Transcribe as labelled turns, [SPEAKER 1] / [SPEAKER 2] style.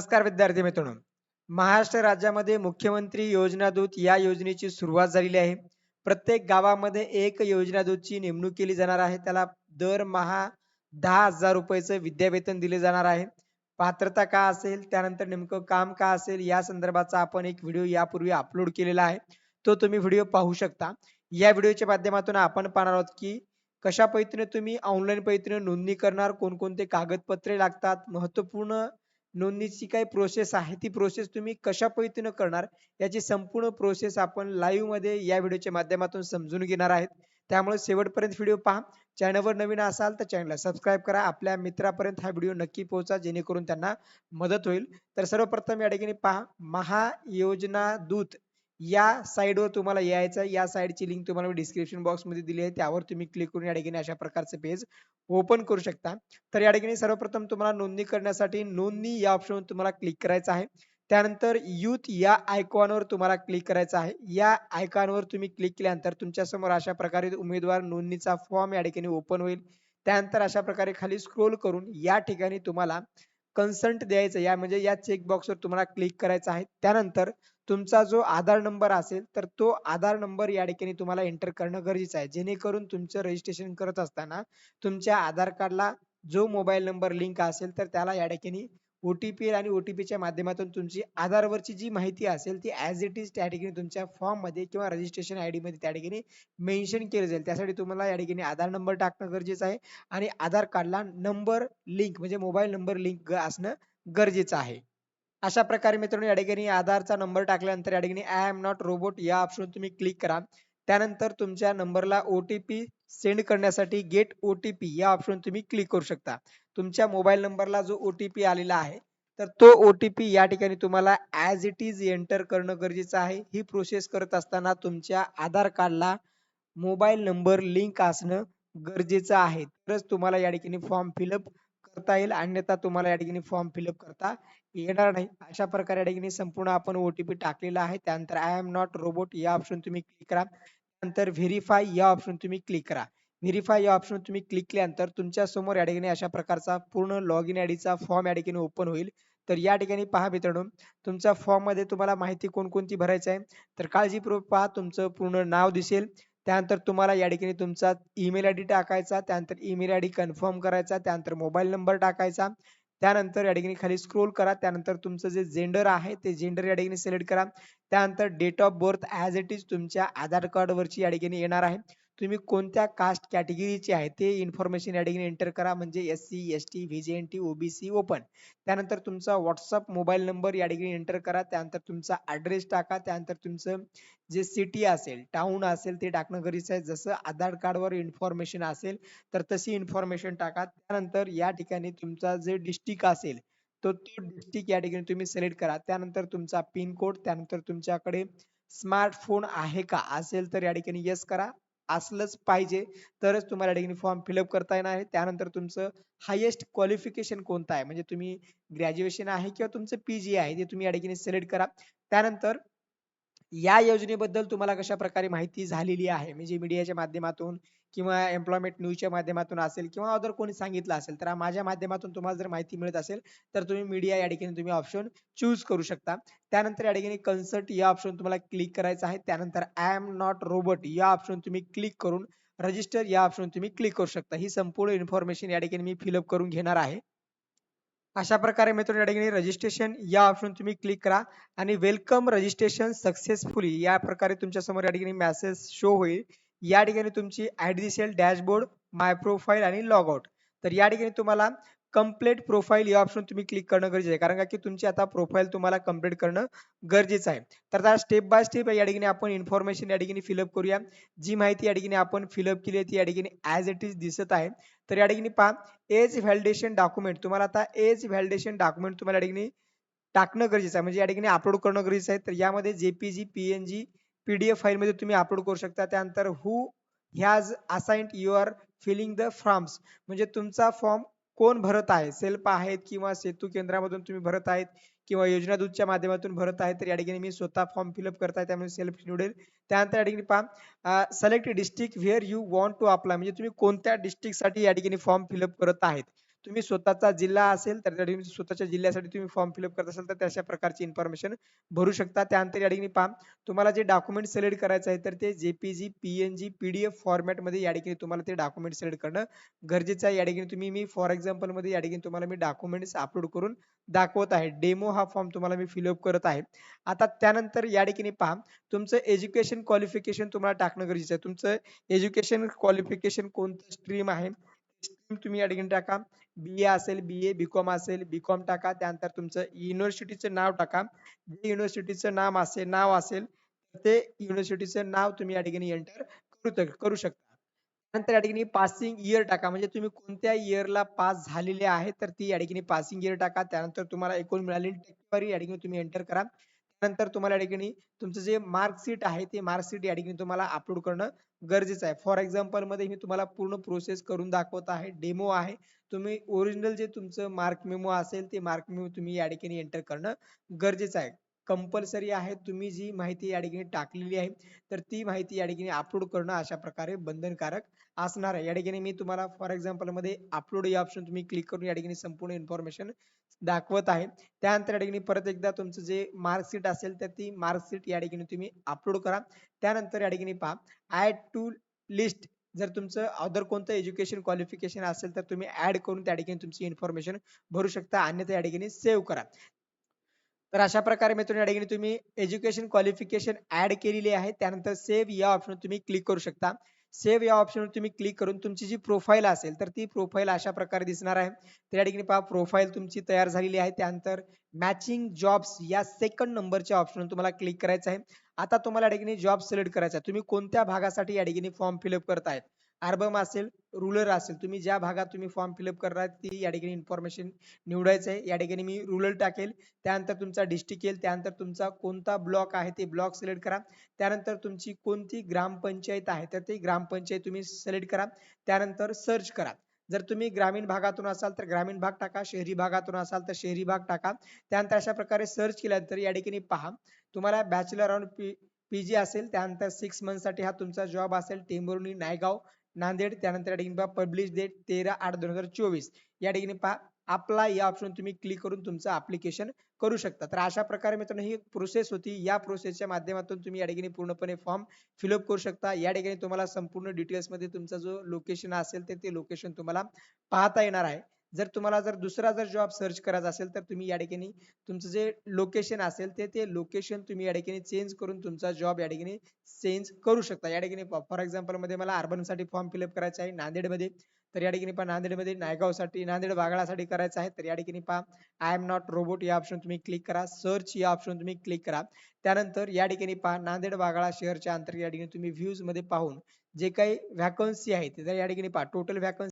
[SPEAKER 1] नमस्कार विद्यार्थी मित्रांनो. महाराष्ट्र राज्यामध्ये मुख्यमंत्री योजना दूत या योजनेची सुरुवात झालेली आहे. प्रत्येक गावामध्ये एक योजना दूतची नेमणूक केली जाणार आहे. त्याला दरमहा दहा हजार रुपयाचं विद्यावेतन दिले जाणार आहे. पात्रता का असेल त्यानंतर नेमकं काम का असेल या संदर्भाचा आपण एक व्हिडिओ यापूर्वी अपलोड केलेला आहे. तो तुम्ही व्हिडिओ पाहू शकता. या व्हिडिओच्या माध्यमातून आपण पाहणार आहोत की कशा पद्धतीने तुम्ही ऑनलाईन पद्धतीने नोंदणी करणार कोणकोणते कागदपत्रे लागतात महत्त्वपूर्ण नोंदणीची काही प्रोसेस आहे? ती प्रोसेस तुम्ही कशा पद्धतीने करणार? याची संपूर्ण प्रोसेस आपण लाईव्हमध्ये या व्हिडिओच्या माध्यमातून समजून घेणार आहेत. त्यामुळे शेवटपर्यंत व्हिडिओ पहा. चॅनलवर नवीन असाल तर चॅनलला सबस्क्राईब करा. आपल्या मित्रापर्यंत हा व्हिडिओ नक्की पोहोचा जेणेकरून त्यांना मदत होईल. तर सर्वप्रथम या ठिकाणी पहा. महायोजना दूत या साईडवर तुम्हाला यायचं या साईडची लिंक तुम्हाला मी डिस्क्रिप्शन बॉक्समध्ये दिली आहे. त्यावर तुम्ही क्लिक करून या ठिकाणी अशा प्रकारचे पेज ओपन करू शकता. तर या ठिकाणी सर्वप्रथम तुम्हाला नोंदणी करण्यासाठी नोंदणी या ऑप्शनवर तुम्हाला क्लिक करायचं आहे. त्यानंतर युथ या आयकॉनवर तुम्हाला क्लिक करायचं आहे. या आयकॉनवर तुम्ही क्लिक केल्यानंतर तुमच्यासमोर अशा प्रकारे उमेदवार नोंदणीचा फॉर्म या ठिकाणी ओपन होईल. त्यानंतर अशा प्रकारे खाली स्क्रोल करून या ठिकाणी तुम्हाला कन्संट द्यायचं या म्हणजे या चेक बॉक्सवर तुम्हाला क्लिक करायचं आहे. त्यानंतर तुमचा जो आधार नंबर असेल तर तो आधार नंबर या ठिकाणी तुम्हाला एंटर करणं गरजेचं आहे. जेणेकरून तुमचं रजिस्ट्रेशन करत असताना तुमच्या आधार कार्डला जो मोबाईल नंबर लिंक असेल तर त्याला या ठिकाणी ओटीपी आणि ओटीपीच्या माध्यमातून तुमची आधारवरची जी माहिती असेल ती ऍज इट इज त्या ठिकाणी तुमच्या फॉर्ममध्ये किंवा रजिस्ट्रेशन आय डी मध्ये त्या ठिकाणी मेन्शन केलं जाईल. त्यासाठी तुम्हाला या ठिकाणी आधार नंबर टाकणं गरजेचं आहे आणि आधार कार्डला नंबर लिंक म्हणजे मोबाईल नंबर लिंक असणं गरजेचं आहे. अशा प्रकारे मित्रांनो या ठिकाणी आधारचा नंबर टाकल्यानंतर या ठिकाणी आय एम नॉट रोबोट या ऑप्शन तुम्ही क्लिक करा. त्यानंतर तुमच्या नंबरला ओ टी पी सेंड करण्यासाठी गेट ओ टी पी या ऑप्शन तुम्ही क्लिक करू शकता. तुमच्या मोबाईल नंबरला जो ओ टी पी आलेला आहे तर तो ओ टी पी या ठिकाणी तुम्हाला ॲज इट इज एंटर करणं गरजेचं आहे. ही प्रोसेस करत असताना तुमच्या आधार कार्डला मोबाईल नंबर लिंक असणं गरजेचं आहे. तरच तुम्हाला या ठिकाणी फॉर्म फिलअप करता येईल. अन्यथा तुम्हाला या ठिकाणी फॉर्म फिलअप करता येणार नाही. अशा प्रकारे या ठिकाणी संपूर्ण आपण ओटीपी टाकलेला आहे. त्यानंतर आय एम नॉट रोबोट या ऑप्शन तुम्ही क्लिक करा. त्यानंतर व्हेरीफाय या ऑप्शन तुम्ही क्लिक करा. व्हेरीफाय या ऑप्शन तुम्ही क्लिक केल्यानंतर तुमच्यासमोर या ठिकाणी अशा प्रकारचा पूर्ण लॉग इन आयडीचा फॉर्म या ठिकाणी ओपन होईल. तर या ठिकाणी पहा मित्रांनो तुमच्या फॉर्ममध्ये तुम्हाला माहिती कोणकोणती भरायची आहे? तर काळजीपूर्वक पहा तुमचं पूर्ण नाव दिसेल. त्यानंतर तुम्हाला या ठिकाणी तुमचा ईमेल आय डी टाकायचा त्यानंतर ईमेल आय डी कन्फर्म करायचा त्यानंतर मोबाईल नंबर टाकायचा. त्यानंतर या ठिकाणी खाली स्क्रोल करा त्यानंतर तुमचं जे जेंडर आहे ते जेंडर या ठिकाणी सिलेक्ट करा. त्यानंतर date of birth as it is तुमच्या आधार कार्ड वरची या ठिकाणी येणार आहे. तुम्ही कोणत्या कास्ट कॅटेगरीचे आहे? ते इन्फॉर्मेशन म्हणजे या ठिकाणी एंटर करा. म्हणजे S C S T VJNT OBC open त्यानंतर तुमचा व्हॉट्सअप मोबाईल नंबर या ठिकाणी एंटर करा. त्यानंतर तुमचा ऍड्रेस टाका. त्यानंतर तुमचं जे सिटी असेल टाउन असेल ते टाकणं गरजेचं आहे. जसं आधार कार्डवर इन्फॉर्मेशन असेल तर तशी इन्फॉर्मेशन टाका. त्यानंतर या ठिकाणी तुमचा जे डिस्ट्रिक्ट असेल तो तो डिस्ट्रिक्ट या ठिकाणी तुम्ही सिलेक्ट करा. त्यानंतर तुमचा पिन कोड त्यानंतर तुमच्याकडे स्मार्टफोन आहे का? असेल तर या ठिकाणी येस करा. असलंच पाहिजे. तरच तुम्हाला डिग्री फॉर्म फिलअप करता येणार आहे. त्यानंतर तुमचं हायेस्ट क्वालिफिकेशन कोणतं आहे? म्हणजे तुम्ही ग्रॅज्युएशन आहे किंवा तुमचं पीजी आहे ते तुम्ही या ठिकाणी सिलेक्ट करा. त्यानंतर या योजनेबद्दल तुम्हाला कशा प्रकारे माहिती झालेली आहे? म्हणजे मीडियाच्या माध्यमातून किंवा एम्प्लॉयमेंट न्यूजच्या माध्यमातून असेल किंवा अदर कोणी सांगितलं असेल तर माझ्या माध्यमातून तुम्हाला जर माहिती मिळत असेल तर तुम्ही मीडिया या ठिकाणी तुम्ही ऑप्शन चूज करू शकता. त्यानंतर या ठिकाणी कन्सर्ट या ऑप्शन तुम्हाला क्लिक करायचं आहे. त्यानंतर आय एम नॉट रोबोट या ऑप्शन तुम्ही क्लिक करून रजिस्टर या ऑप्शन तुम्ही क्लिक करू शकता. ही संपूर्ण इन्फॉर्मेशन या ठिकाणी मी फिलअप करून घेणार आहे. अशा प्रकारे मित्रांनो या ठिकाणी रजिस्ट्रेशन या ऑप्शन तुम्ही क्लिक करा आणि वेलकम रजिस्ट्रेशन सक्सेसफुली या प्रकारे तुमच्यासमोर या ठिकाणी मेसेज शो होईल. या ठिकाणी तुमची आयडी दिसेल डॅशबोर्ड माय प्रोफाईल आणि लॉग आउट तर या ठिकाणी तुम्हाला कंप्लीट प्रोफाईल या ऑप्शन तुम्ही क्लिक करणं गरजेचं आहे. कारण की तुमची आता प्रोफाईल तुम्हाला कंप्लीट करणं गरजेचं आहे. तर आता स्टेप बाय स्टेप या ठिकाणी आपण इन्फॉर्मेशन या ठिकाणी फिलअप करूया. जी माहिती या ठिकाणी आपण फिलअप केली आहे ती या ठिकाणी ऍज इट इज दिसत आहे. तर या ठिकाणी पहा एज व्हॅलिडेशन डॉक्युमेंट तुम्हाला आता एज व्हॅलिडेशन डॉक्युमेंट तुम्हाला या ठिकाणी टाकणं गरजेचं आहे. म्हणजे या ठिकाणी अपलोड करणं गरजेचं आहे. तर यामध्ये जेपीजी पीएनजी पीडीएफ फाईल मध्ये तुम्ही अपलोड करू शकता. त्यानंतर who has assigned your filling the forms म्हणजे तुमचा फॉर्म कोण भरत आहे? सेल्फ आहेत किंवा सेतू केंद्रामधून तुम्ही भरत आहेत किंवा योजना दूतच्या माध्यमातून भरत आहे तर या ठिकाणी मी स्वतः फॉर्म फिलअप करत आहे त्यामुळे सेल्फ निवडेल. त्यानंतर या ठिकाणी पहा select district where you want to apply म्हणजे तुम्ही कोणत्या डिस्ट्रिक्टसाठी या ठिकाणी फॉर्म फिलअप करत आहेत? तुम्ही स्वतःचा जिल्हा असेल तर त्या ठिकाणी स्वतःच्या जिल्ह्यासाठी तुम्ही फॉर्म फिलअप करत असाल तर तशा प्रकारची इन्फॉर्मेशन भरू शकता. त्यानंतर या ठिकाणी पहा तुम्हाला जे डॉक्युमेंट सिलेक्ट करायचं आहे तर ते जेपीजी पीएनजी पीडीएफ फॉर्मॅटमध्ये या ठिकाणी तुम्हाला ते डॉक्युमेंट सिलेक्ट करणं गरजेचं आहे. या ठिकाणी तुम्ही मी फॉर एक्झाम्पलमध्ये या ठिकाणी तुम्हाला मी डॉक्युमेंट्स अपलोड करून दाखवत आहे. डेमो हा फॉर्म तुम्हाला मी फिलअप करत आहे. आता त्यानंतर या ठिकाणी पहा तुमचं एज्युकेशन क्वालिफिकेशन तुम्हाला टाकणं गरजेचं आहे. तुमचं एज्युकेशन क्वालिफिकेशन कोणतं स्ट्रीम आहे? तुम्ही या ठिकाणी टाका. बी ए असेल बी ए बीकॉम असेल बीकॉम टाका. त्यानंतर तुमचं युनिव्हर्सिटीचं नाव टाका. जे युनिव्हर्सिटीचं नाम असेल नाव असेल ते युनिव्हर्सिटीचं नाव तुम्ही या ठिकाणी एंटर करू करू शकता. नंतर या ठिकाणी पासिंग इयर टाका. म्हणजे तुम्ही कोणत्या इयरला पास झालेले आहे तर ती या ठिकाणी पासिंग इयर टाका. त्यानंतर तुम्हाला एकूण मिळालेली टक्केवारी या ठिकाणी तुम्ही एंटर करा. त्यानंतर तुम्हाला या ठिकाणी तुमचं जे मार्कशीट आहे ते मार्कशीट या ठिकाणी तुम्हाला अपलोड करणं गरजेचं आहे. फॉर एक्झाम्पलमध्ये मी तुम्हाला पूर्ण प्रोसेस करून दाखवत आहे डेमो आहे. तुम्ही ओरिजिनल जे तुमचं मार्क मेमो असेल ते मार्क मेमो तुम्ही या ठिकाणी एंटर करणं गरजेचं आहे. कंपल्सरी आहे तुम्ही जी माहिती या ठिकाणी टाकलेली आहे तर ती माहिती या ठिकाणी अपलोड करणं अशा प्रकारे बंधनकारक असणार आहे. या ठिकाणी मी तुम्हाला फॉर एक्झाम्पलमध्ये अपलोड या ऑप्शन तुम्ही क्लिक करून या ठिकाणी संपूर्ण इन्फॉर्मेशन दाखवत आहे. त्यानंतर या ठिकाणी परत एकदा तुमचं जे मार्कशीट असेल तर ती मार्कशीट या ठिकाणी तुम्ही अपलोड करा. त्यानंतर या ठिकाणी पहा ऍड टू लिस्ट जर तुमचं अदर कोणतं एज्युकेशन क्वालिफिकेशन असेल तर तुम्ही ऍड करून त्या ठिकाणी तुमची इन्फॉर्मेशन भरू शकता. अन्यथा या ठिकाणी सेव्ह करा. तर अशा प्रकारे मित्रांनो या ठिकाणी तुम्ही एज्युकेशन क्वालिफिकेशन ऍड केलेली आहे. त्यानंतर सेव्ह या ऑप्शन तुम्ही क्लिक करू शकता. सेव्ह या ऑप्शनवर तुम्ही क्लिक करून तुमची जी प्रोफाईल असेल तर ती प्रोफाईल अशा प्रकारे दिसणार आहे. तर या ठिकाणी पहा प्रोफाईल तुमची तयार झालेली आहे. त्यानंतर मॅचिंग जॉब्स या सेकंड नंबरच्या ऑप्शनवर तुम्हाला क्लिक करायचं आहे. आता तुम्हाला या ठिकाणी जॉब सिलेक्ट करायचा आहे. तुम्ही कोणत्या भागासाठी या ठिकाणी फॉर्म फिलअप करतायत अर्बम असेल रुरल असेल तुम्ही ज्या भागात तुम्ही फॉर्म फिलअप करणार ती या ठिकाणी इन्फॉर्मेशन निवडायचं आहे या ठिकाणी मी रुरल टाकेल त्यानंतर तुमचा डिस्ट्रिक्ट येईल त्यानंतर तुमचा कोणता ब्लॉक आहे ते ब्लॉक सिलेक्ट करा. त्यानंतर तुमची कोणती ग्रामपंचायत आहे तर ती ग्रामपंचायत तुम्ही सिलेक्ट करा. त्यानंतर सर्च करा. जर तुम्ही ग्रामीण भागातून असाल तर ग्रामीण भाग टाका. शहरी भागातून असाल तर शहरी भाग टाका. त्यानंतर अशा प्रकारे सर्च केल्यानंतर या ठिकाणी पहा. तुम्हाला बॅचलर ऑन पी जी असेल त्यानंतर सिक्स मंथसाठी हा तुमचा जॉब असेल टेंभुर्णी नायगाव. नांदेड त्यानंतर या ठिकाणी पहा पब्लिश डेट तेरा आठ दोन हजार चोवीस. या ठिकाणी पहा अप्लाय या ऑप्शन तुम्ही क्लिक करून तुमचं अप्लिकेशन करू शकता. तर अशा प्रकारे मित्रांनो ही प्रोसेस होती. या प्रोसेसच्या माध्यमातून तुम्ही या ठिकाणी पूर्णपणे फॉर्म फिलअप करू शकता. या ठिकाणी तुम्हाला संपूर्ण डिटेल्समध्ये तुमचा जो लोकेशन असेल तर ते लोकेशन तुम्हाला पाहता येणार आहे. जर तुम्हाला जर दुसरा जर जॉब सर्च करायचा असेल तर तुम्ही या ठिकाणी तुमचं जे लोकेशन असेल ते ते लोकेशन तुम्ही या ठिकाणी चेंज करून तुमचा जॉब या ठिकाणी चेंज करू शकता. या ठिकाणी फॉर एक्झाम्पलमध्ये मला अर्बनसाठी फॉर्म फिलअप करायचा आहे नांदेडमध्ये. तर या ठिकाणी पहा नांदेडमध्ये नायगावसाठी नांदेड वागळासाठी करायचं आहे. तर या ठिकाणी पहा आय एम नॉट रोबोट या ऑप्शन तुम्ही क्लिक करा. सर्च या ऑप्शन तुम्ही क्लिक करा. त्यानंतर या ठिकाणी पहा नांदेड वागळा शहरच्या अंतर्गत या ठिकाणी तुम्ही व्ह्यूजमध्ये पाहून जे काही व्हॅकन्सी आहे तर या ठिकाणी पहा टोटल व्हॅकन्सी